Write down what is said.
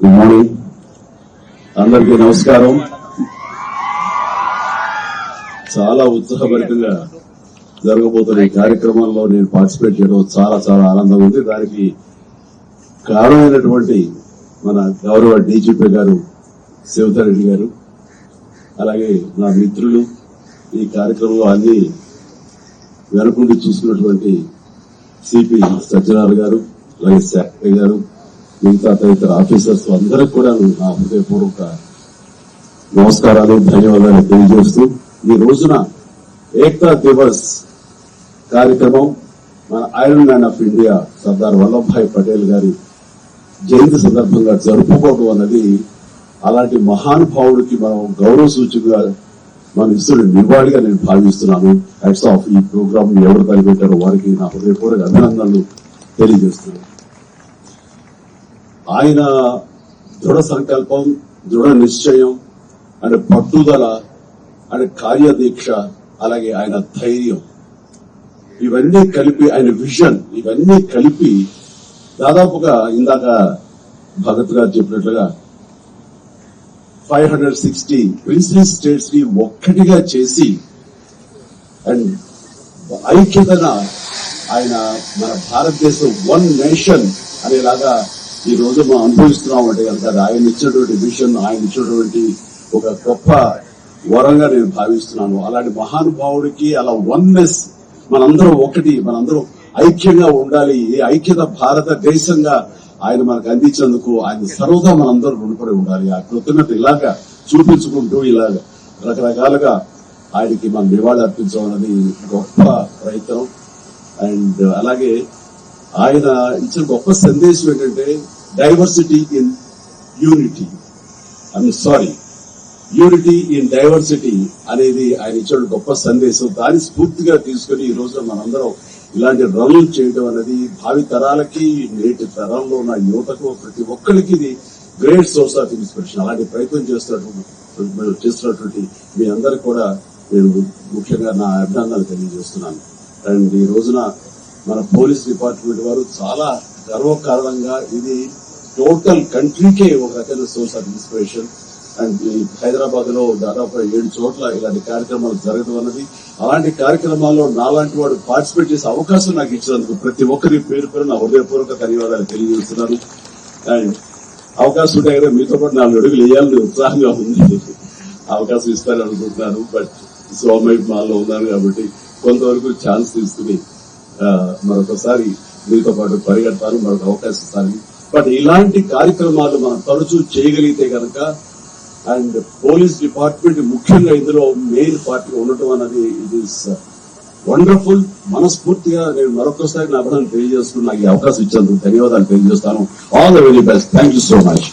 Good morning అందరికీ నమస్కారం. చాలా ఉత్సాహభరితంగా జరగబోతున్న ఈ కార్యక్రమంలో నేను పార్టిసిపేట్ చేయడం చాలా చాలా ఆనందం ఉంది. దానికి కారణమైనటువంటి మన గౌరవ డీజీపీ గారు శివతారెడ్డి గారు అలాగే నా మిత్రులు ఈ కార్యక్రమంలో అన్ని వెనకుండి చూసుకున్నటువంటి సిపి సజ్జనార్ గారు అలాగే శాఖ గారు మిగతా తదితర ఆఫీసర్స్ అందరికి కూడా నా హృదయపూర్వక నమస్కారాలు ధన్యవాదాలు తెలియజేస్తూ ఈ రోజున ఏక్తా దివస్ కార్యక్రమం మన iron man of India Sardar Vallabhbhai Patel గారి జయంతి సందర్భంగా జరుపుకోవడం అన్నది అలాంటి మహానుభావుడికి మనం గౌరవ సూచికగా మనం ఇస్తున్న నివాళిగా నేను భావిస్తున్నాను. హెడ్స్ ఆఫ్ ఈ ప్రోగ్రామ్ ఎవరు తలపెట్టారో వారికి నా హృదయపూర్వక అభినందనలు తెలియజేస్తున్నాను. ఆయన దృఢ సంకల్పం దృఢ నిశ్చయం ఆయన పట్టుదల ఆయన కార్యదీక్ష అలాగే ఆయన ధైర్యం. ఇవన్నీ కలిపి ఆయన విజన్ ఇవన్నీ కలిపి దాదాపుగా ఇందాక భగత్ గారు చెప్పినట్లుగా ఫైవ్ హండ్రెడ్ సిక్స్టీ ప్రిన్సిపల్ స్టేట్స్ని ఒక్కటిగా చేసి అండ్ ఐక్యతన ఆయన మన భారతదేశం వన్ నేషన్ అనేలాగా ఈ రోజు మనం అనుభవిస్తున్నాం అంటే కనుక ఆయన ఇచ్చినటువంటి విషయం ఆయన ఇచ్చినటువంటి ఒక గొప్ప వరంగా నేను భావిస్తున్నాను. అలాంటి మహానుభావుడికి అలా వన్నెస్ మనందరం ఒకటి మనందరం ఐక్యంగా ఉండాలి. ఈ ఐక్యత భారతదేశంగా ఆయన మనకు అందించేందుకు ఆయన సర్వదా మనందరం రుణపడి ఉండాలి. ఆ కృతజ్ఞత ఇలాగా చూపించుకుంటూ ఇలాగ రకరకాలుగా ఆయనకి మనం నివాళి అర్పించడం అనేది గొప్ప ప్రయత్నం. అండ్ అలాగే ఆయన ఇచ్చిన గొప్ప సందేశం ఏంటంటే diversity in unity I sorry unity in diversity అనేది ఆయన ఇచ్చిన గొప్ప సందేశం. దాన్ని స్ఫూర్తిగా తీసుకుని ఈ రోజున మనందరం ఇలాంటి రన్లు చేయడం అనేది భావి తరాలకి నేటి తరంలో ఉన్న యువతకు ప్రతి ఒక్కరికి ఇది గ్రేట్ సోర్స్ ఆఫ్ ఇన్స్పిరేషన్. అలాంటి ప్రయత్నం చేస్తున్నటువంటి చేస్తున్నటువంటి మీ అందరికి కూడా నేను ముఖ్యంగా నా అభినందనలు తెలియజేస్తున్నాను. అండ్ ఈ రోజున మన పోలీస్ డిపార్ట్మెంట్ వారు చాలా గర్వకారణంగా ఇది టోటల్ కంట్రీకే ఒక రకమైన సోర్స్ ఆఫ్ ఇన్స్పిరేషన్. అండ్ ఈ హైదరాబాద్లో దాదాపు ఏడు చోట్ల ఇలాంటి కార్యక్రమాలు జరగడం అన్నది. అలాంటి కార్యక్రమాల్లో నాలాంటి వాడు పార్టిసిపేట్ చేసే అవకాశం నాకు ఇచ్చినందుకు ప్రతి ఒక్కరి పేరు పేరు నా హృదయపూర్వక ధన్యవాదాలు తెలియజేస్తున్నాను. అండ్ అవకాశం ఉంటే కదా మీతో పాటు నాలుగు అడుగులు వేయాలని ఉత్సాహంగా ఉంది. అవకాశం ఇస్తారని అనుకుంటున్నాను. బట్ సోమై మాల్లో ఉన్నాను కాబట్టి కొంతవరకు ఛాన్స్ తీసుకుని మరొకసారి మీతో పాటు పరిగెడతాను మరొక అవకాశం ఇస్తాను బట్ ఇలాంటి కార్యక్రమాలు మనం తరచూ చేయగలిగితే కనుక అండ్ పోలీస్ డిపార్ట్మెంట్ ముఖ్యంగా ఇందులో మెయిన్ పార్టీ ఉండటం అన్నది ఇది వండర్ఫుల్ uh, మనస్ఫూర్తిగా నేను మరొకసారి నా అభినందన తెలియజేస్తున్నాను నాకు ఈ అవకాశం ఇచ్చినందుకు ధన్యవాదాలు తెలియజేస్తాను. All the very best thank you so much